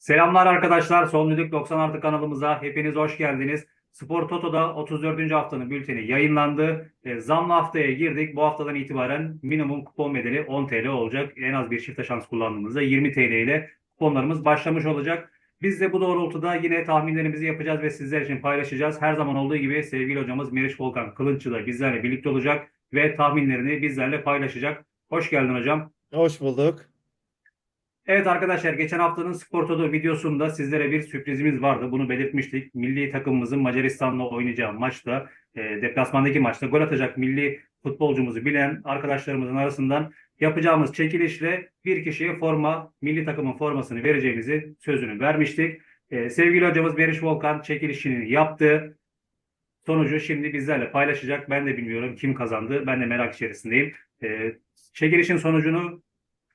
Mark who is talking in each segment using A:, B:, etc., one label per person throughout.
A: Selamlar arkadaşlar. Son Düdük 90 artı kanalımıza hepiniz hoş geldiniz. Spor Toto'da 34. haftanın bülteni yayınlandı. E, zamlı haftaya girdik. Bu haftadan itibaren minimum kupon bedeli 10 TL olacak. En az bir çifte şans kullandığımızda 20 TL ile kuponlarımız başlamış olacak. Biz de bu doğrultuda yine tahminlerimizi yapacağız ve sizler için paylaşacağız. Her zaman olduğu gibi sevgili hocamız Meriç Volkan Kılınççı da bizlerle birlikte olacak ve tahminlerini bizlerle paylaşacak. Hoş geldin hocam.
B: Hoş bulduk.
A: Evet arkadaşlar geçen haftanın Spor Toto videosunda sizlere bir sürprizimiz vardı. Bunu belirtmiştik. Milli takımımızın Macaristan'la oynayacağı maçta, e, deplasmandaki maçta gol atacak milli futbolcumuzu bilen arkadaşlarımızın arasından yapacağımız çekilişle bir kişiye forma, milli takımın formasını vereceğimizi sözünü vermiştik. E, sevgili hocamız Beriş Volkan çekilişini yaptı. Sonucu şimdi bizlerle paylaşacak. Ben de bilmiyorum kim kazandı. Ben de merak içerisindeyim. E, çekilişin sonucunu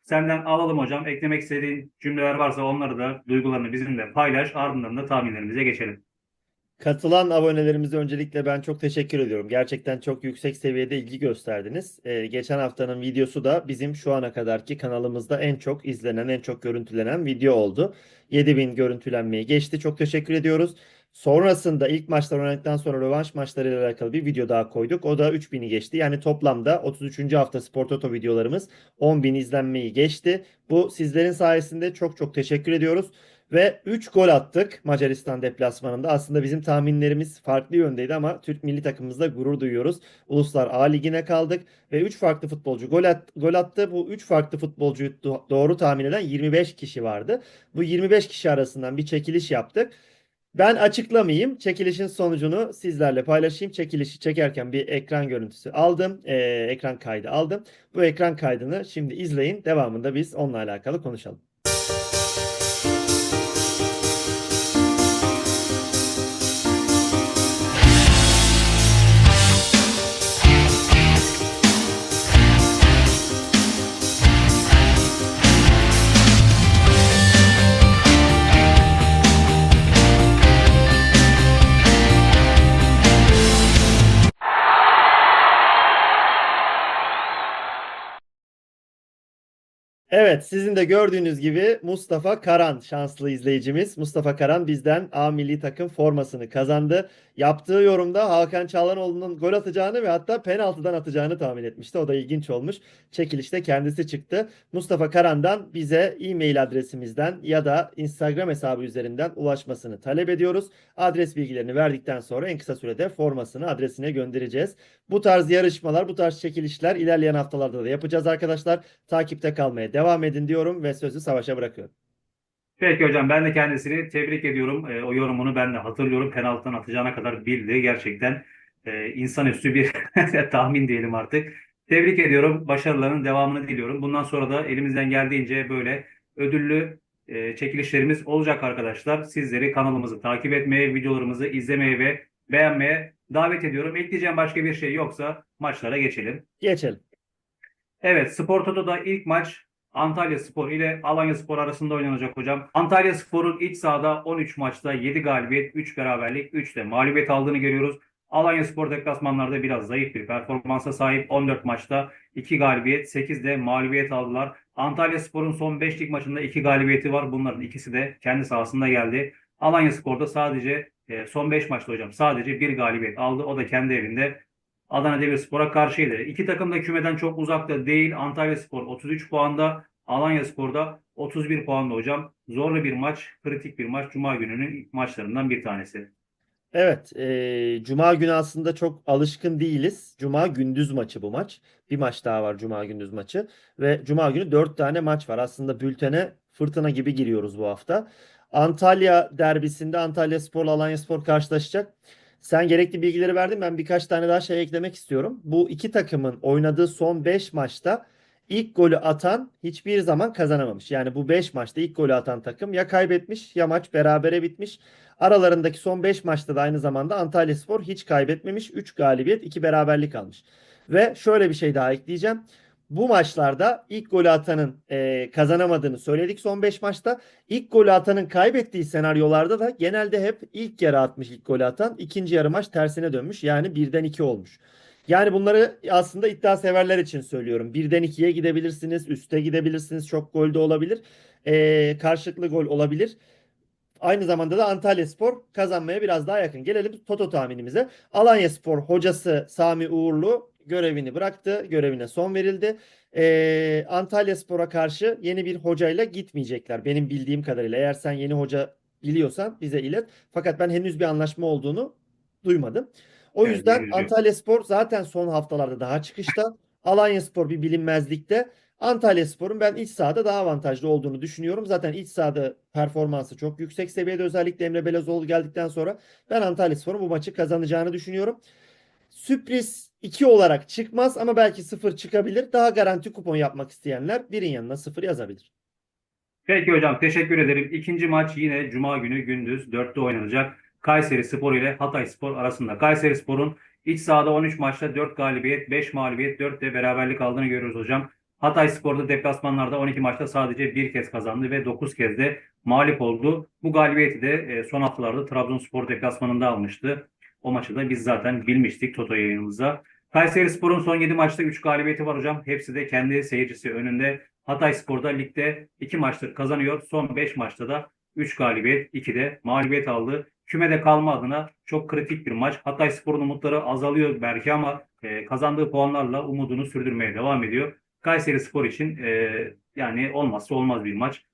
A: Senden alalım hocam. Eklemek istediğin cümleler varsa onları da duygularını bizimle paylaş. Ardından da tahminlerimize geçelim.
B: Katılan abonelerimize öncelikle ben çok teşekkür ediyorum. Gerçekten çok yüksek seviyede ilgi gösterdiniz. Ee, geçen haftanın videosu da bizim şu ana kadarki kanalımızda en çok izlenen, en çok görüntülenen video oldu. 7000 görüntülenmeyi geçti. Çok teşekkür ediyoruz. Sonrasında ilk maçlar oynadıktan sonra rövanş maçlarıyla alakalı bir video daha koyduk. O da 3000'i geçti. Yani toplamda 33. hafta Spor Toto videolarımız 10.000 izlenmeyi geçti. Bu sizlerin sayesinde çok çok teşekkür ediyoruz. Ve 3 gol attık Macaristan deplasmanında. Aslında bizim tahminlerimiz farklı yöndeydi ama Türk milli takımımızda gurur duyuyoruz. Uluslar A Ligi'ne kaldık ve 3 farklı futbolcu gol, at, gol attı. Bu 3 farklı futbolcuyu do- doğru tahmin eden 25 kişi vardı. Bu 25 kişi arasından bir çekiliş yaptık. Ben açıklamayayım. Çekilişin sonucunu sizlerle paylaşayım. Çekilişi çekerken bir ekran görüntüsü aldım. Ee, ekran kaydı aldım. Bu ekran kaydını şimdi izleyin. Devamında biz onunla alakalı konuşalım. Evet, sizin de gördüğünüz gibi Mustafa Karan şanslı izleyicimiz. Mustafa Karan bizden A milli takım formasını kazandı. Yaptığı yorumda Hakan Çalhanoğlu'nun gol atacağını ve hatta penaltıdan atacağını tahmin etmişti. O da ilginç olmuş. Çekilişte kendisi çıktı. Mustafa Karan'dan bize e-mail adresimizden ya da Instagram hesabı üzerinden ulaşmasını talep ediyoruz. Adres bilgilerini verdikten sonra en kısa sürede formasını adresine göndereceğiz. Bu tarz yarışmalar, bu tarz çekilişler ilerleyen haftalarda da yapacağız arkadaşlar. Takipte kalmaya devam edin diyorum ve sözü Savaş'a bırakıyorum.
A: Peki hocam ben de kendisini tebrik ediyorum. E, o yorumunu ben de hatırlıyorum. Penaltıdan atacağına kadar bildi. Gerçekten e, insanüstü bir tahmin diyelim artık. Tebrik ediyorum. Başarılarının devamını diliyorum. Bundan sonra da elimizden geldiğince böyle ödüllü e, çekilişlerimiz olacak arkadaşlar. Sizleri kanalımızı takip etmeye, videolarımızı izlemeye ve beğenmeye davet ediyorum. Ekleyeceğim başka bir şey yoksa maçlara geçelim.
B: Geçelim.
A: Evet, Spor Toto'da ilk maç Antalya Spor ile Alanya Spor arasında oynanacak hocam. Antalya Spor'un iç sahada 13 maçta 7 galibiyet, 3 beraberlik, 3 de mağlubiyet aldığını görüyoruz. Alanya Spor deplasmanlarda biraz zayıf bir performansa sahip. 14 maçta 2 galibiyet, 8 de mağlubiyet aldılar. Antalya Spor'un son 5 lig maçında 2 galibiyeti var. Bunların ikisi de kendi sahasında geldi. Alanya Spor'da sadece e, son 5 maçta hocam sadece bir galibiyet aldı. O da kendi evinde Adana Demirspor'a karşıydı. İki takım da kümeden çok uzakta değil. Antalya Spor 33 puanda, Alanya Spor'da 31 puanda hocam. Zorlu bir maç, kritik bir maç. Cuma gününün ilk maçlarından bir tanesi.
B: Evet, eee, Cuma günü aslında çok alışkın değiliz. Cuma gündüz maçı bu maç. Bir maç daha var Cuma gündüz maçı. Ve Cuma günü dört tane maç var. Aslında bültene fırtına gibi giriyoruz bu hafta. Antalya derbisinde Antalya Spor'la Alanya Spor karşılaşacak. Sen gerekli bilgileri verdin. Ben birkaç tane daha şey eklemek istiyorum. Bu iki takımın oynadığı son 5 maçta ilk golü atan hiçbir zaman kazanamamış. Yani bu 5 maçta ilk golü atan takım ya kaybetmiş ya maç berabere bitmiş. Aralarındaki son 5 maçta da aynı zamanda Antalyaspor hiç kaybetmemiş. 3 galibiyet, 2 beraberlik almış. Ve şöyle bir şey daha ekleyeceğim. Bu maçlarda ilk golü atanın e, kazanamadığını söyledik son 5 maçta. İlk golü atanın kaybettiği senaryolarda da genelde hep ilk yarı atmış ilk golü atan. ikinci yarı maç tersine dönmüş. Yani birden 2 olmuş. Yani bunları aslında iddia severler için söylüyorum. Birden 2'ye gidebilirsiniz, üste gidebilirsiniz, çok gol de olabilir. e, karşılıklı gol olabilir. Aynı zamanda da Antalyaspor kazanmaya biraz daha yakın. Gelelim Toto tahminimize. Alanyaspor hocası Sami Uğurlu görevini bıraktı. Görevine son verildi. Ee, Antalyaspor'a karşı yeni bir hocayla gitmeyecekler. Benim bildiğim kadarıyla. Eğer sen yeni hoca biliyorsan bize ilet. Fakat ben henüz bir anlaşma olduğunu duymadım. O
A: Evet,
B: yüzden
A: üzücü.
B: Antalyaspor zaten son haftalarda daha çıkışta. Alanyaspor bir bilinmezlikte. Antalyaspor'un ben iç sahada daha avantajlı olduğunu düşünüyorum. Zaten iç sahada performansı çok yüksek seviyede özellikle Emre Belezoğlu geldikten sonra ben Antalyaspor'un bu maçı kazanacağını düşünüyorum. Sürpriz 2 olarak çıkmaz ama belki 0 çıkabilir. Daha garanti kupon yapmak isteyenler birin yanına 0 yazabilir.
A: Peki hocam teşekkür ederim. İkinci maç yine Cuma günü gündüz 4'te oynanacak. Kayseri Spor ile Hatay Spor arasında. Kayseri Spor'un iç sahada 13 maçta 4 galibiyet, 5 mağlubiyet, 4 de beraberlik aldığını görüyoruz hocam. Hatay Spor'da deplasmanlarda 12 maçta sadece bir kez kazandı ve 9 kez de mağlup oldu. Bu galibiyeti de e, son haftalarda Trabzonspor deplasmanında almıştı. O maçı da biz zaten bilmiştik Toto yayınımızda. Kayseri Spor'un son 7 maçta 3 galibiyeti var hocam. Hepsi de kendi seyircisi önünde. Hatay Spor'da ligde 2 maçtır kazanıyor. Son 5 maçta da 3 galibiyet, 2 de mağlubiyet aldı. Kümede kalma adına çok kritik bir maç. Hatay Spor'un umutları azalıyor belki ama e, kazandığı puanlarla umudunu sürdürmeye devam ediyor. Kayseri Spor için e, yani olmazsa olmaz bir maç.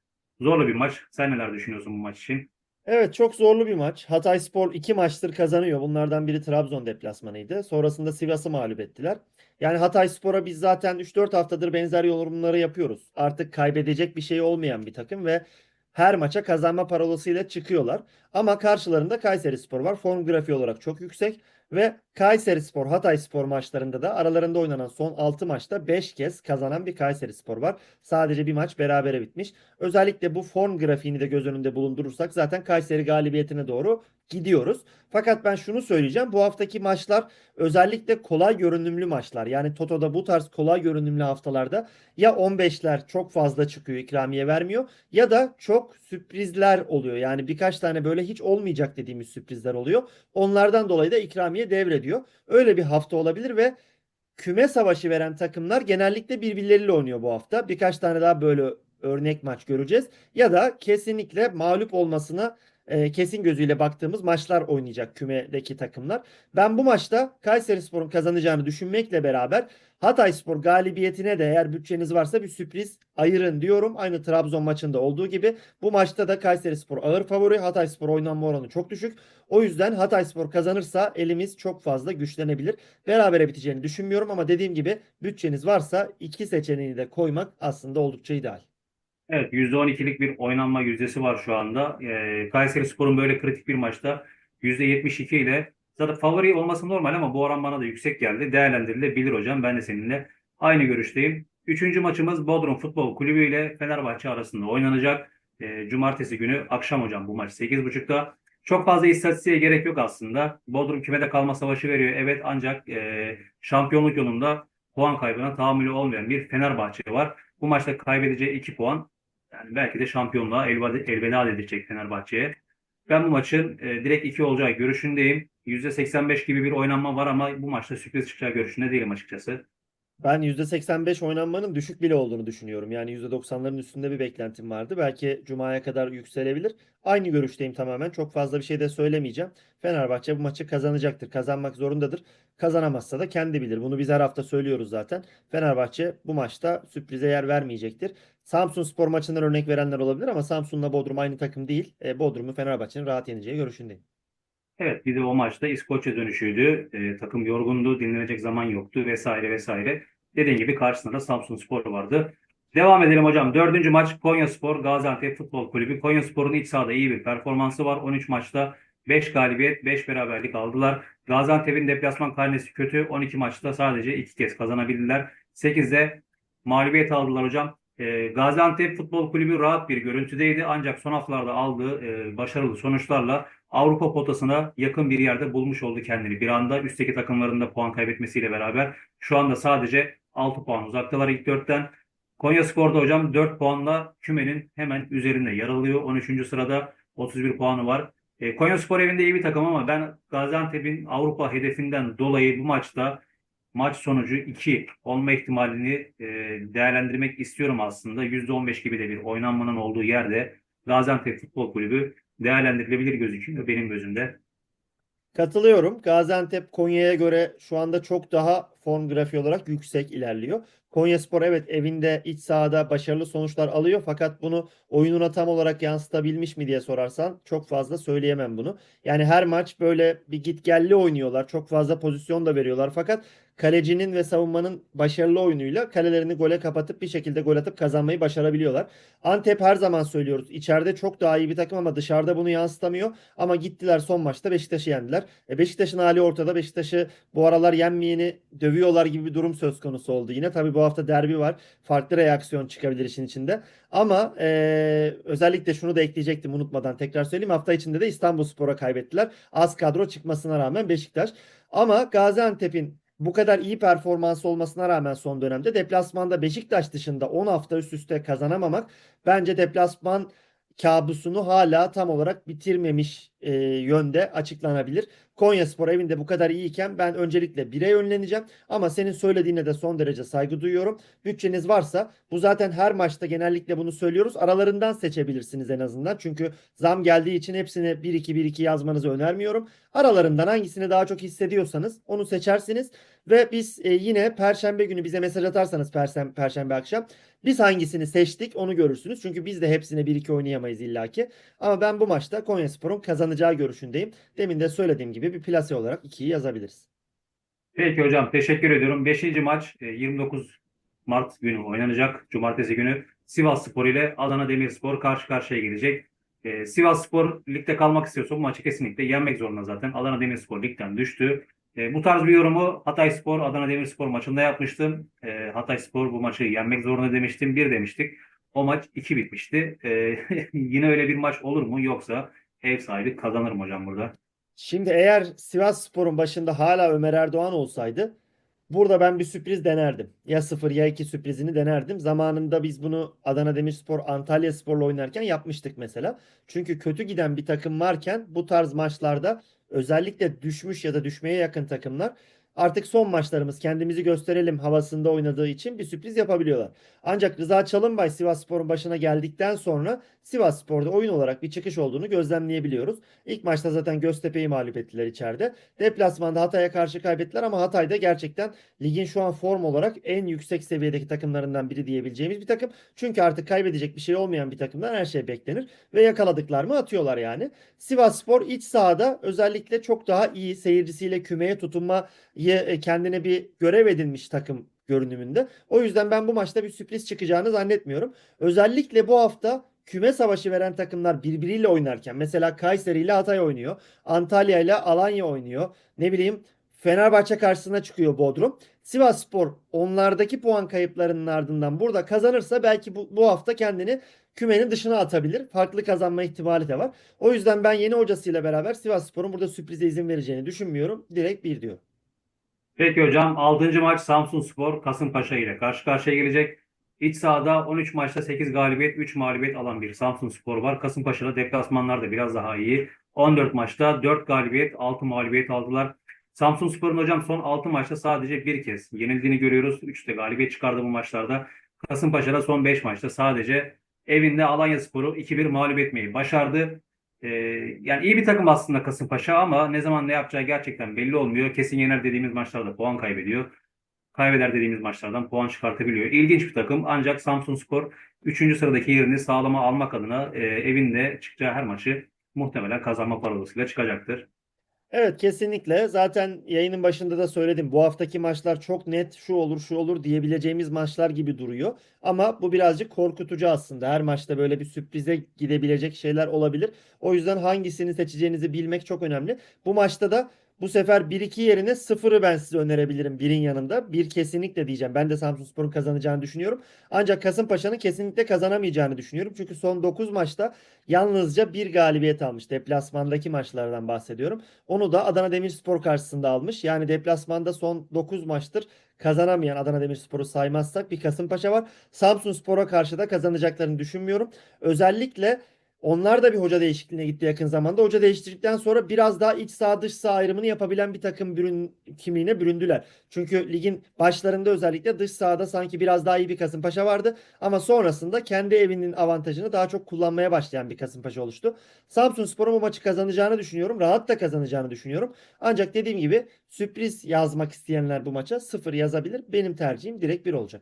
A: Zorlu bir maç. Sen neler düşünüyorsun bu maç için?
B: Evet çok zorlu bir maç. Hatayspor 2 maçtır kazanıyor. Bunlardan biri Trabzon deplasmanıydı. Sonrasında Sivas'ı mağlup ettiler. Yani Hatayspor'a biz zaten 3-4 haftadır benzer yorumları yapıyoruz. Artık kaybedecek bir şey olmayan bir takım ve her maça kazanma parolasıyla çıkıyorlar. Ama karşılarında Kayserispor var. Form grafiği olarak çok yüksek ve Kayserispor, Hatayspor maçlarında da aralarında oynanan son 6 maçta 5 kez kazanan bir Kayserispor var. Sadece bir maç berabere bitmiş. Özellikle bu form grafiğini de göz önünde bulundurursak zaten Kayseri galibiyetine doğru gidiyoruz. Fakat ben şunu söyleyeceğim. Bu haftaki maçlar özellikle kolay görünümlü maçlar. Yani Toto'da bu tarz kolay görünümlü haftalarda ya 15'ler çok fazla çıkıyor ikramiye vermiyor ya da çok sürprizler oluyor. Yani birkaç tane böyle hiç olmayacak dediğimiz sürprizler oluyor. Onlardan dolayı da ikramiye devrediyor. Öyle bir hafta olabilir ve küme savaşı veren takımlar genellikle birbirleriyle oynuyor bu hafta. Birkaç tane daha böyle örnek maç göreceğiz. Ya da kesinlikle mağlup olmasına e, kesin gözüyle baktığımız maçlar oynayacak kümedeki takımlar. Ben bu maçta Kayserispor'un kazanacağını düşünmekle beraber Hatayspor galibiyetine de eğer bütçeniz varsa bir sürpriz ayırın diyorum. Aynı Trabzon maçında olduğu gibi bu maçta da Kayserispor ağır favori. Hatayspor oynanma oranı çok düşük. O yüzden Hatayspor kazanırsa elimiz çok fazla güçlenebilir. Berabere biteceğini düşünmüyorum ama dediğim gibi bütçeniz varsa iki seçeneği de koymak aslında oldukça ideal.
A: Evet %12'lik bir oynanma yüzdesi var şu anda. Ee, Kayseri Spor'un böyle kritik bir maçta %72 ile zaten favori olması normal ama bu oran bana da yüksek geldi. Değerlendirilebilir hocam. Ben de seninle aynı görüşteyim. Üçüncü maçımız Bodrum Futbol Kulübü ile Fenerbahçe arasında oynanacak. Ee, Cumartesi günü akşam hocam bu maç 8.30'da. Çok fazla istatistiğe gerek yok aslında. Bodrum kümede kalma savaşı veriyor. Evet ancak e, şampiyonluk yolunda puan kaybına tahammülü olmayan bir Fenerbahçe var. Bu maçta kaybedeceği 2 puan yani belki de şampiyonluğa elveda, elveda edecek Fenerbahçe'ye. Ben bu maçın e, direkt 2 olacağı görüşündeyim. %85 gibi bir oynanma var ama bu maçta sürpriz çıkacağı görüşünde değilim açıkçası.
B: Ben %85 oynanmanın düşük bile olduğunu düşünüyorum. Yani %90'ların üstünde bir beklentim vardı. Belki Cuma'ya kadar yükselebilir. Aynı görüşteyim tamamen. Çok fazla bir şey de söylemeyeceğim. Fenerbahçe bu maçı kazanacaktır. Kazanmak zorundadır. Kazanamazsa da kendi bilir. Bunu biz her hafta söylüyoruz zaten. Fenerbahçe bu maçta sürprize yer vermeyecektir. Samsun Spor maçından örnek verenler olabilir ama Samsun'la Bodrum aynı takım değil. E, Bodrum'u Fenerbahçe'nin rahat yeneceği görüşündeyim.
A: Evet bir de o maçta İskoçya dönüşüydü. E, takım yorgundu, dinlenecek zaman yoktu vesaire vesaire. Dediğim gibi karşısında da Samsun Spor vardı. Devam edelim hocam. Dördüncü maç Konya Spor Gaziantep Futbol Kulübü. Konya Spor'un iç sahada iyi bir performansı var. 13 maçta 5 galibiyet, 5 beraberlik aldılar. Gaziantep'in deplasman karnesi kötü. 12 maçta sadece 2 kez kazanabildiler. 8'de mağlubiyet aldılar hocam. E, Gaziantep Futbol Kulübü rahat bir görüntüdeydi. Ancak son haftalarda aldığı e, başarılı sonuçlarla Avrupa potasına yakın bir yerde bulmuş oldu kendini. Bir anda üstteki takımlarında puan kaybetmesiyle beraber şu anda sadece 6 puan uzaktalar ilk 4'ten. Konya Spor'da hocam 4 puanla kümenin hemen üzerinde yer alıyor. 13. sırada 31 puanı var. E, Konya Spor evinde iyi bir takım ama ben Gaziantep'in Avrupa hedefinden dolayı bu maçta maç sonucu 2 olma ihtimalini e, değerlendirmek istiyorum aslında. %15 gibi de bir oynanmanın olduğu yerde Gaziantep Futbol Kulübü değerlendirilebilir gözüküyor benim gözümde.
B: Katılıyorum. Gaziantep Konya'ya göre şu anda çok daha form grafiği olarak yüksek ilerliyor. Konyaspor evet evinde iç sahada başarılı sonuçlar alıyor fakat bunu oyununa tam olarak yansıtabilmiş mi diye sorarsan çok fazla söyleyemem bunu. Yani her maç böyle bir gitgelli oynuyorlar. Çok fazla pozisyon da veriyorlar fakat kalecinin ve savunmanın başarılı oyunuyla kalelerini gole kapatıp bir şekilde gol atıp kazanmayı başarabiliyorlar. Antep her zaman söylüyoruz. içeride çok daha iyi bir takım ama dışarıda bunu yansıtamıyor. Ama gittiler son maçta Beşiktaş'ı yendiler. E Beşiktaş'ın hali ortada. Beşiktaş'ı bu aralar yenmeyeni dövüyorlar gibi bir durum söz konusu oldu yine. Tabii bu hafta derbi var. Farklı reaksiyon çıkabilir işin içinde. Ama e, özellikle şunu da ekleyecektim unutmadan tekrar söyleyeyim. Hafta içinde de İstanbulspor'a kaybettiler. Az kadro çıkmasına rağmen Beşiktaş. Ama Gaziantep'in bu kadar iyi performansı olmasına rağmen son dönemde deplasmanda Beşiktaş dışında 10 hafta üst üste kazanamamak bence deplasman kabusunu hala tam olarak bitirmemiş e, yönde açıklanabilir. Konyaspor evinde bu kadar iyiyken ben öncelikle 1'e yönleneceğim ama senin söylediğine de son derece saygı duyuyorum. Bütçeniz varsa bu zaten her maçta genellikle bunu söylüyoruz. Aralarından seçebilirsiniz en azından. Çünkü zam geldiği için hepsini 1-2-1-2 yazmanızı önermiyorum. Aralarından hangisini daha çok hissediyorsanız onu seçersiniz ve biz e, yine perşembe günü bize mesaj atarsanız perşembe, perşembe akşam biz hangisini seçtik onu görürsünüz. Çünkü biz de hepsine 1-2 oynayamayız illaki. Ama ben bu maçta Konyaspor'un kazanacağı görüşündeyim. Demin de söylediğim gibi bir plase olarak 2'yi yazabiliriz.
A: Peki hocam teşekkür ediyorum. 5. maç e, 29 Mart günü oynanacak. Cumartesi günü Sivas Spor ile Adana Demirspor karşı karşıya gelecek. E, Sivas Spor ligde kalmak istiyorsa bu maçı kesinlikle yenmek zorunda zaten. Adana Demirspor ligden düştü. E, bu tarz bir yorumu Hatay Spor, Adana Demirspor maçında yapmıştım. E, Hatay Spor bu maçı yenmek zorunda demiştim. Bir demiştik. O maç 2 bitmişti. E, yine öyle bir maç olur mu yoksa ev sahibi kazanır mı hocam burada?
B: Şimdi eğer Sivas Spor'un başında hala Ömer Erdoğan olsaydı burada ben bir sürpriz denerdim. Ya 0 ya 2 sürprizini denerdim. Zamanında biz bunu Adana Demirspor, Antalya Spor'la oynarken yapmıştık mesela. Çünkü kötü giden bir takım varken bu tarz maçlarda özellikle düşmüş ya da düşmeye yakın takımlar artık son maçlarımız kendimizi gösterelim havasında oynadığı için bir sürpriz yapabiliyorlar. Ancak Rıza Çalınbay Sivasspor'un başına geldikten sonra Sivasspor'da oyun olarak bir çıkış olduğunu gözlemleyebiliyoruz. İlk maçta zaten Göztepe'yi mağlup ettiler içeride. Deplasmanda Hatay'a karşı kaybettiler ama Hatay'da gerçekten ligin şu an form olarak en yüksek seviyedeki takımlarından biri diyebileceğimiz bir takım. Çünkü artık kaybedecek bir şey olmayan bir takımdan her şey beklenir ve yakaladıklar mı atıyorlar yani. Sivasspor iç sahada özellikle çok daha iyi seyircisiyle kümeye tutunmayı e, kendine bir görev edinmiş takım görünümünde. O yüzden ben bu maçta bir sürpriz çıkacağını zannetmiyorum. Özellikle bu hafta küme savaşı veren takımlar birbiriyle oynarken mesela Kayseri ile Hatay oynuyor. Antalya ile Alanya oynuyor. Ne bileyim Fenerbahçe karşısına çıkıyor Bodrum. Sivasspor onlardaki puan kayıplarının ardından burada kazanırsa belki bu, bu hafta kendini kümenin dışına atabilir. Farklı kazanma ihtimali de var. O yüzden ben yeni hocasıyla beraber Sivasspor'un burada sürprize izin vereceğini düşünmüyorum. Direkt bir diyor.
A: Peki hocam 6. maç Samsunspor Kasımpaşa ile karşı karşıya gelecek. İç sahada 13 maçta 8 galibiyet 3 mağlubiyet alan bir Samsunspor var. Kasımpaşa'da deplasmanlar da biraz daha iyi. 14 maçta 4 galibiyet 6 mağlubiyet aldılar. Samsunspor'un hocam son 6 maçta sadece bir kez yenildiğini görüyoruz. 3 de galibiyet çıkardı bu maçlarda. Kasımpaşa'da son 5 maçta sadece evinde Alanyaspor'u 2-1 mağlup etmeyi başardı. Ee, yani iyi bir takım aslında Kasımpaşa ama ne zaman ne yapacağı gerçekten belli olmuyor. Kesin yener dediğimiz maçlarda puan kaybediyor. Kaybeder dediğimiz maçlardan puan çıkartabiliyor. İlginç bir takım ancak Samsunspor 3. sıradaki yerini sağlama almak adına e, evinde çıkacağı her maçı muhtemelen kazanma parolasıyla çıkacaktır.
B: Evet kesinlikle. Zaten yayının başında da söyledim. Bu haftaki maçlar çok net şu olur şu olur diyebileceğimiz maçlar gibi duruyor. Ama bu birazcık korkutucu aslında. Her maçta böyle bir sürprize gidebilecek şeyler olabilir. O yüzden hangisini seçeceğinizi bilmek çok önemli. Bu maçta da bu sefer 1-2 yerine 0'ı ben size önerebilirim 1'in yanında. 1 kesinlikle diyeceğim. Ben de Samsunspor'un kazanacağını düşünüyorum. Ancak Kasımpaşa'nın kesinlikle kazanamayacağını düşünüyorum. Çünkü son 9 maçta yalnızca bir galibiyet almış. Deplasmandaki maçlardan bahsediyorum. Onu da Adana Demirspor karşısında almış. Yani deplasmanda son 9 maçtır kazanamayan Adana Demirspor'u saymazsak bir Kasımpaşa var. Samsunspor'a karşı da kazanacaklarını düşünmüyorum. Özellikle Onlar da bir hoca değişikliğine gitti yakın zamanda. Hoca değiştirdikten sonra biraz daha iç saha dış saha ayrımını yapabilen bir takım bürün, kimliğine büründüler. Çünkü ligin başlarında özellikle dış sahada sanki biraz daha iyi bir Kasımpaşa vardı. Ama sonrasında kendi evinin avantajını daha çok kullanmaya başlayan bir Kasımpaşa oluştu. Samsunspor'un bu maçı kazanacağını düşünüyorum. Rahat da kazanacağını düşünüyorum. Ancak dediğim gibi sürpriz yazmak isteyenler bu maça sıfır yazabilir. Benim tercihim direkt bir olacak.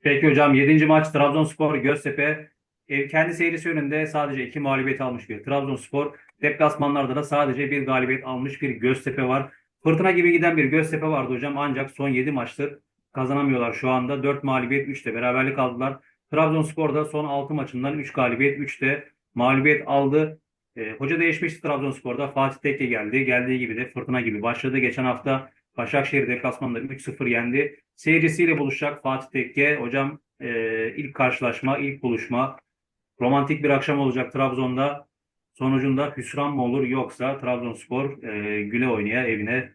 A: Peki hocam 7. maç Trabzonspor Göztepe. Ev kendi seyircisi önünde sadece 2 mağlubiyet almış bir Trabzonspor. Deplasmanlarda da sadece bir galibiyet almış bir Göztepe var. Fırtına gibi giden bir Göztepe vardı hocam ancak son 7 maçtır kazanamıyorlar şu anda. 4 mağlubiyet 3 de beraberlik aldılar. Trabzonspor da son 6 maçından 3 galibiyet 3 de mağlubiyet aldı. E, hoca değişmişti Trabzonspor'da. Fatih Tekke geldi. Geldiği gibi de fırtına gibi başladı. Geçen hafta Başakşehir deplasmanında 3-0 yendi. Seyircisiyle buluşacak Fatih Tekke. Hocam e, ilk karşılaşma, ilk buluşma. Romantik bir akşam olacak Trabzon'da. Sonucunda hüsran mı olur yoksa Trabzonspor e, güle oynaya evine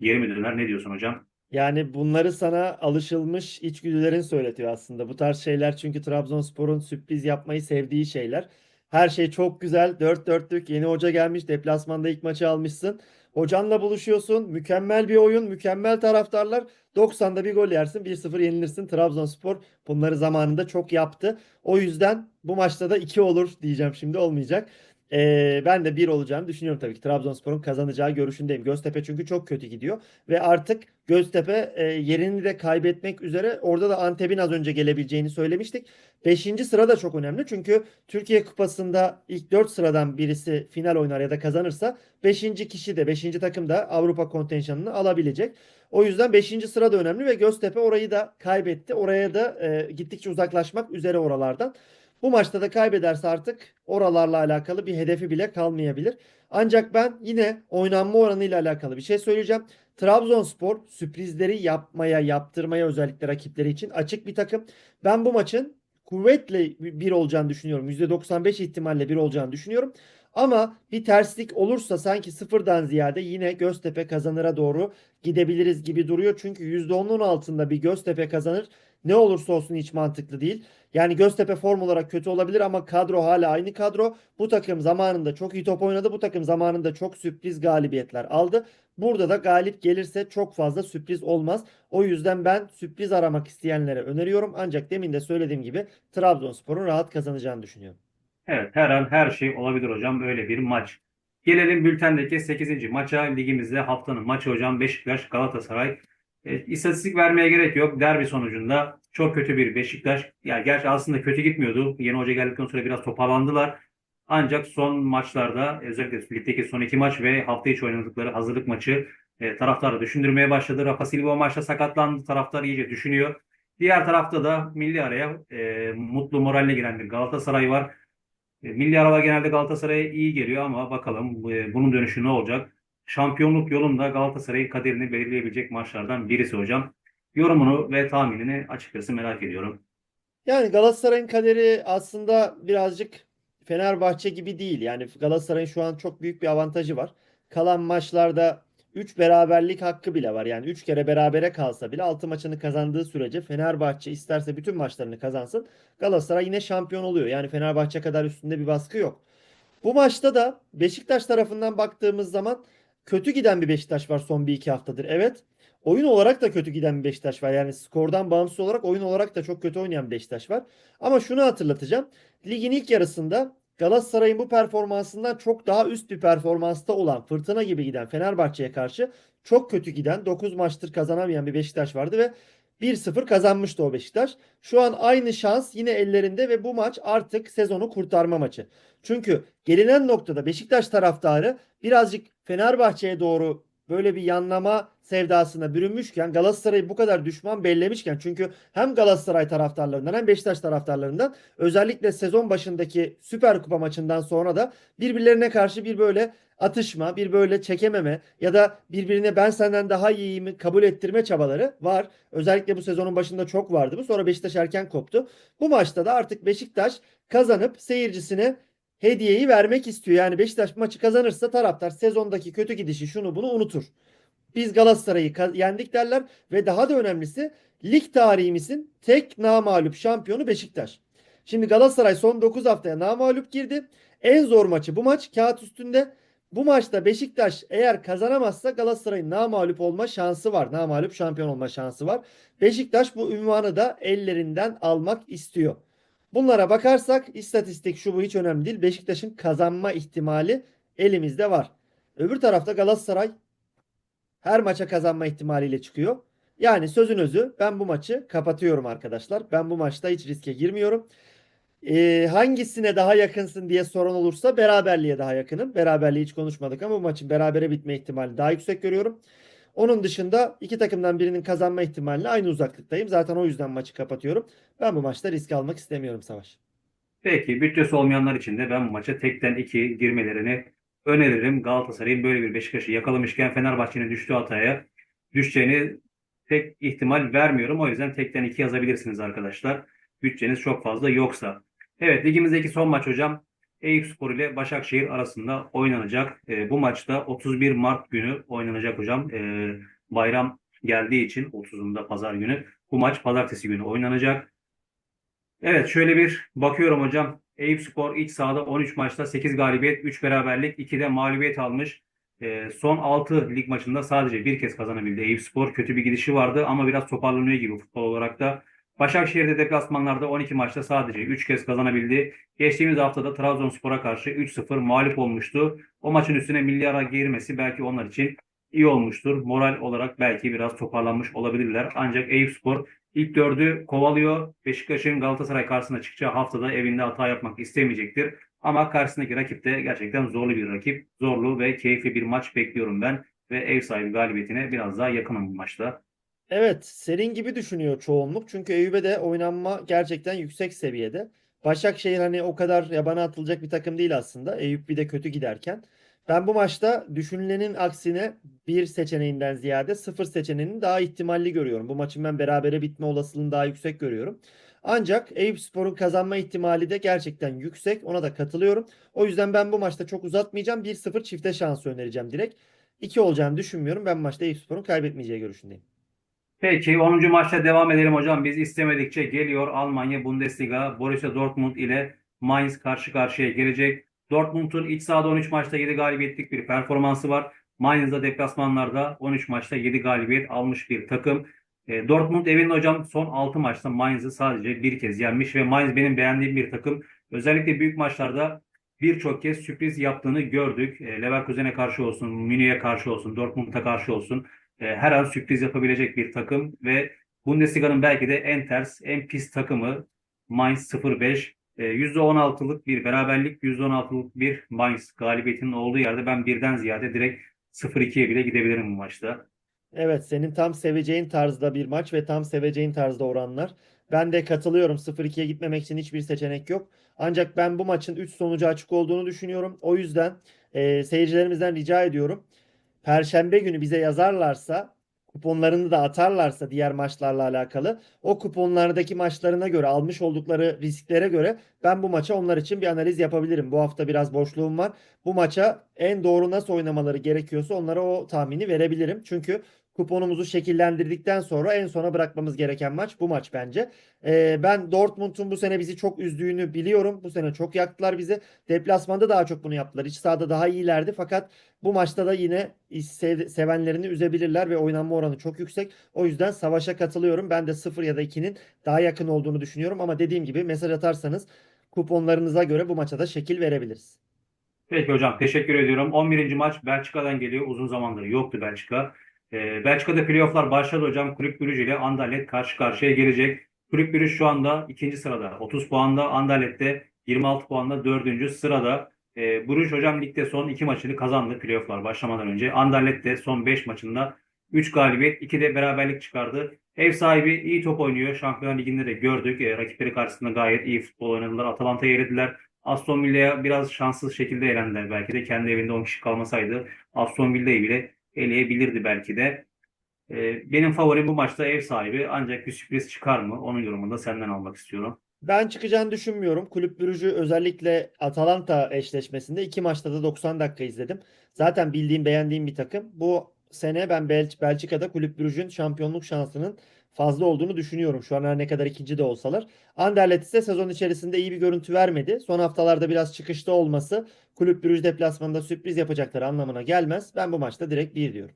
A: geri mi döner? Ne diyorsun hocam?
B: Yani bunları sana alışılmış içgüdülerin söyletiyor aslında. Bu tarz şeyler çünkü Trabzonspor'un sürpriz yapmayı sevdiği şeyler. Her şey çok güzel. Dört dörtlük yeni hoca gelmiş. Deplasmanda ilk maçı almışsın. Hocanla buluşuyorsun. Mükemmel bir oyun, mükemmel taraftarlar. 90'da bir gol yersin, 1-0 yenilirsin. Trabzonspor bunları zamanında çok yaptı. O yüzden bu maçta da 2 olur diyeceğim şimdi olmayacak. Ee, ben de 1 olacağını düşünüyorum tabii ki. Trabzonspor'un kazanacağı görüşündeyim. Göztepe çünkü çok kötü gidiyor. Ve artık Göztepe e, yerini de kaybetmek üzere. Orada da Antep'in az önce gelebileceğini söylemiştik. 5. sıra da çok önemli. Çünkü Türkiye Kupası'nda ilk 4 sıradan birisi final oynar ya da kazanırsa 5. kişi de 5. takım da Avrupa kontenjanını alabilecek. O yüzden 5. sıra da önemli ve Göztepe orayı da kaybetti. Oraya da e, gittikçe uzaklaşmak üzere oralardan. Bu maçta da kaybederse artık oralarla alakalı bir hedefi bile kalmayabilir. Ancak ben yine oynanma oranıyla alakalı bir şey söyleyeceğim. Trabzonspor sürprizleri yapmaya, yaptırmaya özellikle rakipleri için açık bir takım. Ben bu maçın kuvvetle bir olacağını düşünüyorum. %95 ihtimalle bir olacağını düşünüyorum. Ama bir terslik olursa sanki sıfırdan ziyade yine Göztepe kazanıra doğru gidebiliriz gibi duruyor. Çünkü %10'un altında bir Göztepe kazanır. Ne olursa olsun hiç mantıklı değil. Yani Göztepe form olarak kötü olabilir ama kadro hala aynı kadro. Bu takım zamanında çok iyi top oynadı. Bu takım zamanında çok sürpriz galibiyetler aldı. Burada da galip gelirse çok fazla sürpriz olmaz. O yüzden ben sürpriz aramak isteyenlere öneriyorum. Ancak demin de söylediğim gibi Trabzonspor'un rahat kazanacağını düşünüyorum.
A: Evet her an her şey olabilir hocam öyle bir maç. Gelelim bültendeki 8. maça ligimizde haftanın maçı hocam Beşiktaş Galatasaray. E, istatistik vermeye gerek yok. Derbi sonucunda çok kötü bir Beşiktaş. Yani gerçi aslında kötü gitmiyordu. Yeni hoca geldikten sonra biraz toparlandılar. Ancak son maçlarda özellikle ligdeki son iki maç ve hafta içi oynadıkları hazırlık maçı e, taraftarı düşündürmeye başladı. Rafa Silva maçta sakatlandı. Taraftar iyice düşünüyor. Diğer tarafta da milli araya e, mutlu moralle giren bir Galatasaray var. E, Milli araba genelde Galatasaray'a iyi geliyor ama bakalım e, bunun dönüşü ne olacak? Şampiyonluk yolunda Galatasaray'ın kaderini belirleyebilecek maçlardan birisi hocam. Yorumunu ve tahminini açıkçası merak ediyorum.
B: Yani Galatasaray'ın kaderi aslında birazcık Fenerbahçe gibi değil. Yani Galatasaray'ın şu an çok büyük bir avantajı var. Kalan maçlarda 3 beraberlik hakkı bile var. Yani 3 kere berabere kalsa bile 6 maçını kazandığı sürece Fenerbahçe isterse bütün maçlarını kazansın. Galatasaray yine şampiyon oluyor. Yani Fenerbahçe kadar üstünde bir baskı yok. Bu maçta da Beşiktaş tarafından baktığımız zaman kötü giden bir Beşiktaş var son bir iki haftadır. Evet. Oyun olarak da kötü giden bir Beşiktaş var. Yani skordan bağımsız olarak oyun olarak da çok kötü oynayan bir Beşiktaş var. Ama şunu hatırlatacağım. Ligin ilk yarısında Galatasaray'ın bu performansından çok daha üst bir performansta olan fırtına gibi giden Fenerbahçe'ye karşı çok kötü giden 9 maçtır kazanamayan bir Beşiktaş vardı ve 1-0 kazanmıştı o Beşiktaş. Şu an aynı şans yine ellerinde ve bu maç artık sezonu kurtarma maçı. Çünkü gelinen noktada Beşiktaş taraftarı birazcık Fenerbahçe'ye doğru böyle bir yanlama sevdasına bürünmüşken Galatasaray'ı bu kadar düşman bellemişken çünkü hem Galatasaray taraftarlarından hem Beşiktaş taraftarlarından özellikle sezon başındaki Süper Kupa maçından sonra da birbirlerine karşı bir böyle atışma, bir böyle çekememe ya da birbirine ben senden daha iyiyimi kabul ettirme çabaları var. Özellikle bu sezonun başında çok vardı bu. Sonra Beşiktaş erken koptu. Bu maçta da artık Beşiktaş kazanıp seyircisine hediyeyi vermek istiyor. Yani Beşiktaş maçı kazanırsa taraftar sezondaki kötü gidişi şunu bunu unutur. Biz Galatasaray'ı yendik derler ve daha da önemlisi lig tarihimizin tek namağlup şampiyonu Beşiktaş. Şimdi Galatasaray son 9 haftaya namağlup girdi. En zor maçı bu maç kağıt üstünde. Bu maçta Beşiktaş eğer kazanamazsa Galatasaray'ın namağlup olma şansı var. Namağlup şampiyon olma şansı var. Beşiktaş bu ünvanı da ellerinden almak istiyor. Bunlara bakarsak istatistik şu bu hiç önemli değil. Beşiktaş'ın kazanma ihtimali elimizde var. Öbür tarafta Galatasaray her maça kazanma ihtimaliyle çıkıyor. Yani sözün özü ben bu maçı kapatıyorum arkadaşlar. Ben bu maçta hiç riske girmiyorum. Ee, hangisine daha yakınsın diye soran olursa beraberliğe daha yakınım. Beraberliği hiç konuşmadık ama bu maçın berabere bitme ihtimali daha yüksek görüyorum. Onun dışında iki takımdan birinin kazanma ihtimaliyle aynı uzaklıktayım. Zaten o yüzden maçı kapatıyorum. Ben bu maçta risk almak istemiyorum Savaş.
A: Peki bütçesi olmayanlar için de ben bu maça tekten 2 girmelerini öneririm. Galatasaray'ın böyle bir Beşiktaş'ı yakalamışken Fenerbahçe'nin düştüğü hataya düşeceğini pek ihtimal vermiyorum. O yüzden tekten 2 yazabilirsiniz arkadaşlar. Bütçeniz çok fazla yoksa. Evet ligimizdeki son maç hocam Eyüpspor ile Başakşehir arasında oynanacak. E, bu maçta 31 Mart günü oynanacak hocam. E, bayram geldiği için 30'unda pazar günü. Bu maç pazartesi günü oynanacak. Evet şöyle bir bakıyorum hocam. Eyüpspor iç sahada 13 maçta 8 galibiyet, 3 beraberlik, 2 de mağlubiyet almış. Ee, son 6 lig maçında sadece bir kez kazanabildi Eyüpspor. Kötü bir gidişi vardı ama biraz toparlanıyor gibi futbol olarak da. Başakşehir'de deplasmanlarda 12 maçta sadece 3 kez kazanabildi. Geçtiğimiz haftada Trabzonspor'a karşı 3-0 mağlup olmuştu. O maçın üstüne milli ara girmesi belki onlar için iyi olmuştur. Moral olarak belki biraz toparlanmış olabilirler. Ancak Eyüpspor İlk dördü kovalıyor. Beşiktaş'ın Galatasaray karşısına çıkacağı haftada evinde hata yapmak istemeyecektir. Ama karşısındaki rakip de gerçekten zorlu bir rakip. Zorlu ve keyifli bir maç bekliyorum ben. Ve ev sahibi galibiyetine biraz daha yakınım bu maçta.
B: Evet, senin gibi düşünüyor çoğunluk. Çünkü Eyüp'e oynanma gerçekten yüksek seviyede. Başakşehir hani o kadar yabana atılacak bir takım değil aslında. Eyüp bir de kötü giderken. Ben bu maçta düşünülenin aksine bir seçeneğinden ziyade sıfır seçeneğinin daha ihtimalli görüyorum. Bu maçın ben berabere bitme olasılığını daha yüksek görüyorum. Ancak Eyüpspor'un kazanma ihtimali de gerçekten yüksek. Ona da katılıyorum. O yüzden ben bu maçta çok uzatmayacağım. 1-0 çifte şansı önereceğim direkt. 2 olacağını düşünmüyorum. Ben maçta Eyüpspor'un kaybetmeyeceği görüşündeyim.
A: Peki 10. maçta devam edelim hocam. Biz istemedikçe geliyor Almanya Bundesliga. Borussia Dortmund ile Mainz karşı karşıya gelecek. Dortmund'un iç sahada 13 maçta 7 galibiyetlik bir performansı var. Mainz'da deplasmanlarda 13 maçta 7 galibiyet almış bir takım. E, Dortmund evinde hocam son 6 maçta Mainz'ı sadece bir kez yenmiş ve Mainz benim beğendiğim bir takım. Özellikle büyük maçlarda birçok kez sürpriz yaptığını gördük. E, Leverkusen'e karşı olsun, Münih'e karşı olsun, Dortmund'a karşı olsun. E, her an sürpriz yapabilecek bir takım ve Bundesliga'nın belki de en ters, en pis takımı Mainz 05. E, %16'lık bir beraberlik, %16'lık bir Mainz galibiyetinin olduğu yerde ben birden ziyade direkt 0-2'ye bile gidebilirim bu maçta.
B: Evet, senin tam seveceğin tarzda bir maç ve tam seveceğin tarzda oranlar. Ben de katılıyorum. 0-2'ye gitmemek için hiçbir seçenek yok. Ancak ben bu maçın 3 sonucu açık olduğunu düşünüyorum. O yüzden e, seyircilerimizden rica ediyorum. Perşembe günü bize yazarlarsa kuponlarını da atarlarsa diğer maçlarla alakalı o kuponlardaki maçlarına göre almış oldukları risklere göre ben bu maça onlar için bir analiz yapabilirim. Bu hafta biraz boşluğum var. Bu maça en doğru nasıl oynamaları gerekiyorsa onlara o tahmini verebilirim. Çünkü kuponumuzu şekillendirdikten sonra en sona bırakmamız gereken maç bu maç bence. Ee, ben Dortmund'un bu sene bizi çok üzdüğünü biliyorum. Bu sene çok yaktılar bizi. Deplasmanda daha çok bunu yaptılar. İç sahada daha iyilerdi fakat bu maçta da yine sev- sevenlerini üzebilirler ve oynanma oranı çok yüksek. O yüzden savaşa katılıyorum. Ben de 0 ya da 2'nin daha yakın olduğunu düşünüyorum ama dediğim gibi mesaj atarsanız kuponlarınıza göre bu maça da şekil verebiliriz.
A: Peki hocam teşekkür ediyorum. 11. maç Belçika'dan geliyor. Uzun zamandır yoktu Belçika. Ee, Belçika'da playofflar başladı hocam. Kulüp Brugge ile Anderlecht karşı karşıya gelecek. Kulüp Brugge şu anda ikinci sırada 30 puanda. Anderlecht de 26 puanda dördüncü sırada. Ee, Bruges hocam ligde son iki maçını kazandı playofflar başlamadan önce. Anderlecht de son 5 maçında 3 galibiyet 2 de beraberlik çıkardı. Ev sahibi iyi top oynuyor. Şampiyonlar Ligi'nde de gördük. Ee, rakipleri karşısında gayet iyi futbol oynadılar. Atalanta'ya yenildiler. Aston Villa'ya biraz şanssız şekilde elendiler. Belki de kendi evinde 10 kişi kalmasaydı Aston Villa'yı bile eleyebilirdi belki de. Ee, benim favorim bu maçta ev sahibi. Ancak bir sürpriz çıkar mı? Onun yorumunu da senden almak istiyorum.
B: Ben çıkacağını düşünmüyorum. Kulüp Brugge'ü özellikle Atalanta eşleşmesinde iki maçta da 90 dakika izledim. Zaten bildiğim, beğendiğim bir takım. Bu sene ben Bel Belçika'da Kulüp Brugge'ün şampiyonluk şansının fazla olduğunu düşünüyorum. Şu an her ne kadar ikinci de olsalar. Anderlecht ise sezon içerisinde iyi bir görüntü vermedi. Son haftalarda biraz çıkışta olması Kulüp Brüj deplasmanında sürpriz yapacakları anlamına gelmez. Ben bu maçta direkt 1 diyorum.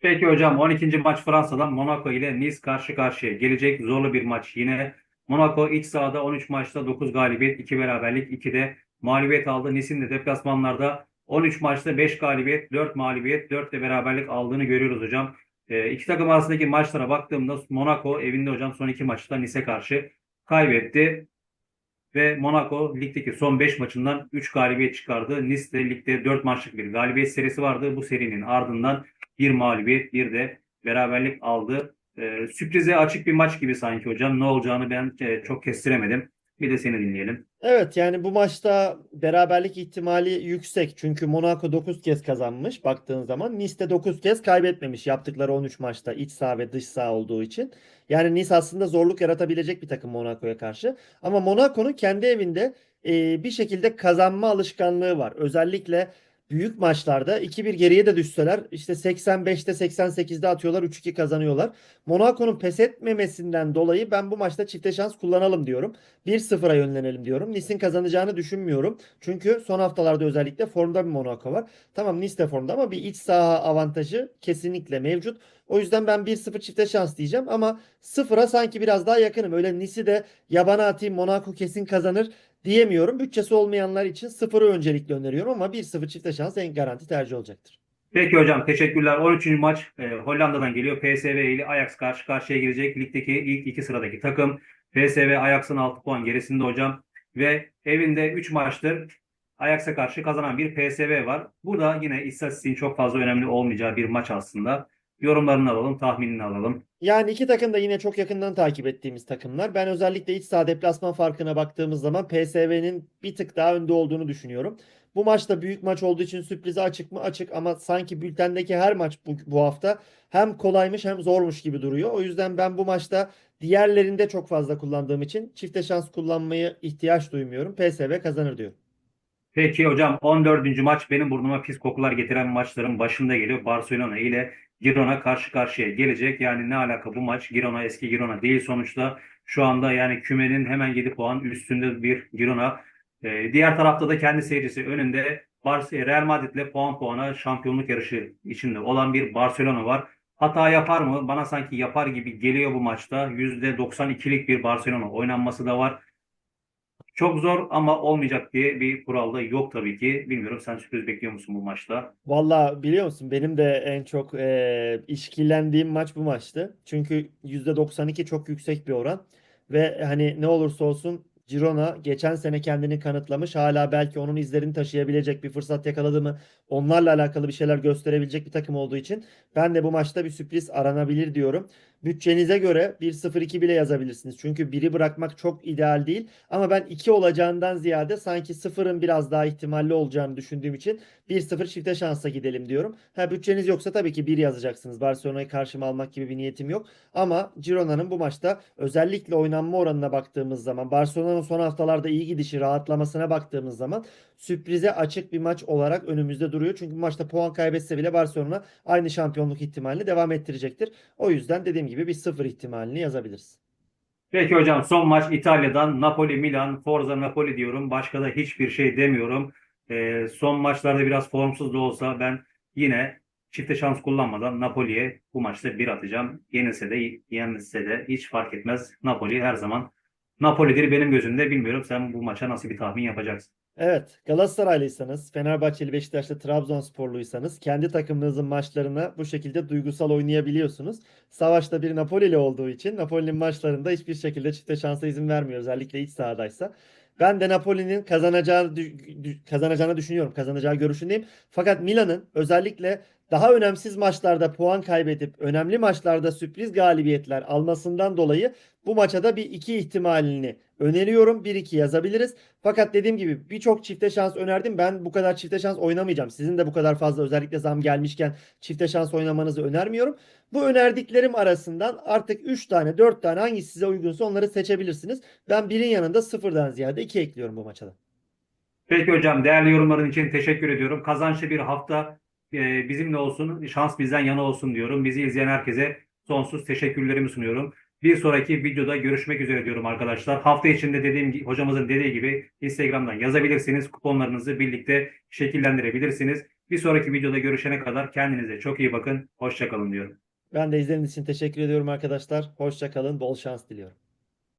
A: Peki hocam 12. maç Fransa'dan Monaco ile Nice karşı karşıya gelecek. Zorlu bir maç yine. Monaco iç sahada 13 maçta 9 galibiyet, 2 beraberlik, 2 de mağlubiyet aldı. Nice'in de deplasmanlarda 13 maçta 5 galibiyet, 4 mağlubiyet, 4 de beraberlik aldığını görüyoruz hocam. E, iki takım arasındaki maçlara baktığımda Monaco evinde hocam son iki maçta Nice'e karşı kaybetti. Ve Monaco ligdeki son 5 maçından 3 galibiyet çıkardı. Nice de ligde 4 maçlık bir galibiyet serisi vardı. Bu serinin ardından bir mağlubiyet, bir de beraberlik aldı. Ee, sürprize açık bir maç gibi sanki hocam. Ne olacağını ben e, çok kestiremedim. Bir de seni dinleyelim.
B: Evet yani bu maçta beraberlik ihtimali yüksek. Çünkü Monaco 9 kez kazanmış baktığın zaman. Nice de 9 kez kaybetmemiş yaptıkları 13 maçta iç saha ve dış saha olduğu için. Yani Nice aslında zorluk yaratabilecek bir takım Monaco'ya karşı. Ama Monaco'nun kendi evinde e, bir şekilde kazanma alışkanlığı var. Özellikle büyük maçlarda 2-1 geriye de düşseler işte 85'te 88'de atıyorlar 3-2 kazanıyorlar. Monaco'nun pes etmemesinden dolayı ben bu maçta çifte şans kullanalım diyorum. 1-0'a yönlenelim diyorum. Nice'in kazanacağını düşünmüyorum. Çünkü son haftalarda özellikle formda bir Monaco var. Tamam Nice de formda ama bir iç saha avantajı kesinlikle mevcut. O yüzden ben 1-0 çifte şans diyeceğim ama 0'a sanki biraz daha yakınım. Öyle Nice'i de yabana atayım Monaco kesin kazanır diyemiyorum. Bütçesi olmayanlar için 0'ı öncelikle öneriyorum ama 1-0 çifte şans en garanti tercih olacaktır.
A: Peki hocam teşekkürler. 13. maç e, Hollanda'dan geliyor. PSV ile Ajax karşı karşıya gelecek. Ligdeki ilk iki sıradaki takım. PSV Ajax'ın 6 puan gerisinde hocam. Ve evinde 3 maçtır Ajax'a karşı kazanan bir PSV var. Bu da yine istatistiğin çok fazla önemli olmayacağı bir maç aslında. Yorumlarını alalım, tahminini alalım.
B: Yani iki takım da yine çok yakından takip ettiğimiz takımlar. Ben özellikle iç saha deplasman farkına baktığımız zaman PSV'nin bir tık daha önde olduğunu düşünüyorum. Bu maçta büyük maç olduğu için sürprize açık mı? Açık ama sanki bültendeki her maç bu, bu hafta hem kolaymış hem zormuş gibi duruyor. O yüzden ben bu maçta diğerlerinde çok fazla kullandığım için çifte şans kullanmayı ihtiyaç duymuyorum. PSV kazanır diyor.
A: Peki hocam 14. maç benim burnuma pis kokular getiren maçların başında geliyor. Barcelona ile Girona karşı karşıya gelecek. Yani ne alaka bu maç? Girona eski Girona değil sonuçta. Şu anda yani kümenin hemen 7 puan üstünde bir Girona. Ee, diğer tarafta da kendi seyircisi önünde Bar- Real Madrid'le puan puana şampiyonluk yarışı içinde olan bir Barcelona var. Hata yapar mı? Bana sanki yapar gibi geliyor bu maçta. %92'lik bir Barcelona oynanması da var. Çok zor ama olmayacak diye bir kural da yok tabii ki. Bilmiyorum sen sürpriz bekliyor musun bu maçta?
B: Valla biliyor musun benim de en çok e, işkillendiğim maç bu maçtı. Çünkü %92 çok yüksek bir oran. Ve hani ne olursa olsun Girona geçen sene kendini kanıtlamış. Hala belki onun izlerini taşıyabilecek bir fırsat yakaladı mı? Onlarla alakalı bir şeyler gösterebilecek bir takım olduğu için ben de bu maçta bir sürpriz aranabilir diyorum. Bütçenize göre 1-0-2 bile yazabilirsiniz. Çünkü biri bırakmak çok ideal değil. Ama ben 2 olacağından ziyade sanki 0'ın biraz daha ihtimalli olacağını düşündüğüm için 1-0 çifte şansa gidelim diyorum. Ha bütçeniz yoksa tabii ki 1 yazacaksınız. Barcelona'yı karşıma almak gibi bir niyetim yok. Ama Girona'nın bu maçta özellikle oynanma oranına baktığımız zaman Barcelona'nın son haftalarda iyi gidişi, rahatlamasına baktığımız zaman sürprize açık bir maç olarak önümüzde duruyor. Çünkü bu maçta puan kaybetse bile Barcelona aynı şampiyonluk ihtimalini devam ettirecektir. O yüzden dediğim gibi bir 0 ihtimalini yazabiliriz.
A: Peki hocam son maç İtalya'dan Napoli Milan Forza Napoli diyorum. Başka da hiçbir şey demiyorum. Ee, son maçlarda biraz formsuz da olsa ben yine çifte şans kullanmadan Napoli'ye bu maçta bir atacağım. Yenilse de yenilse de hiç fark etmez. Napoli her zaman Napoli'dir benim gözümde. Bilmiyorum sen bu maça nasıl bir tahmin yapacaksın?
B: Evet, Galatasaraylıysanız, Fenerbahçeli, Beşiktaşlı, Trabzonsporluysanız kendi takımınızın maçlarına bu şekilde duygusal oynayabiliyorsunuz. Savaşta bir Napoli'li olduğu için Napoli'nin maçlarında hiçbir şekilde çifte şansa izin vermiyor. Özellikle iç sahadaysa. Ben de Napoli'nin kazanacağı kazanacağını düşünüyorum. Kazanacağı görüşündeyim. Fakat Milan'ın özellikle daha önemsiz maçlarda puan kaybedip önemli maçlarda sürpriz galibiyetler almasından dolayı bu maça da bir iki ihtimalini öneriyorum. 1-2 yazabiliriz. Fakat dediğim gibi birçok çifte şans önerdim. Ben bu kadar çifte şans oynamayacağım. Sizin de bu kadar fazla özellikle zam gelmişken çifte şans oynamanızı önermiyorum. Bu önerdiklerim arasından artık 3 tane 4 tane hangisi size uygunsa onları seçebilirsiniz. Ben birin yanında sıfırdan ziyade 2 ekliyorum bu maça da.
A: Peki hocam değerli yorumların için teşekkür ediyorum. Kazançlı bir hafta e, bizimle olsun, şans bizden yana olsun diyorum. Bizi izleyen herkese sonsuz teşekkürlerimi sunuyorum. Bir sonraki videoda görüşmek üzere diyorum arkadaşlar. Hafta içinde dediğim hocamızın dediği gibi Instagram'dan yazabilirsiniz. Kuponlarınızı birlikte şekillendirebilirsiniz. Bir sonraki videoda görüşene kadar kendinize çok iyi bakın. Hoşçakalın diyorum.
B: Ben de izlediğiniz için teşekkür ediyorum arkadaşlar. Hoşça kalın, bol şans diliyorum.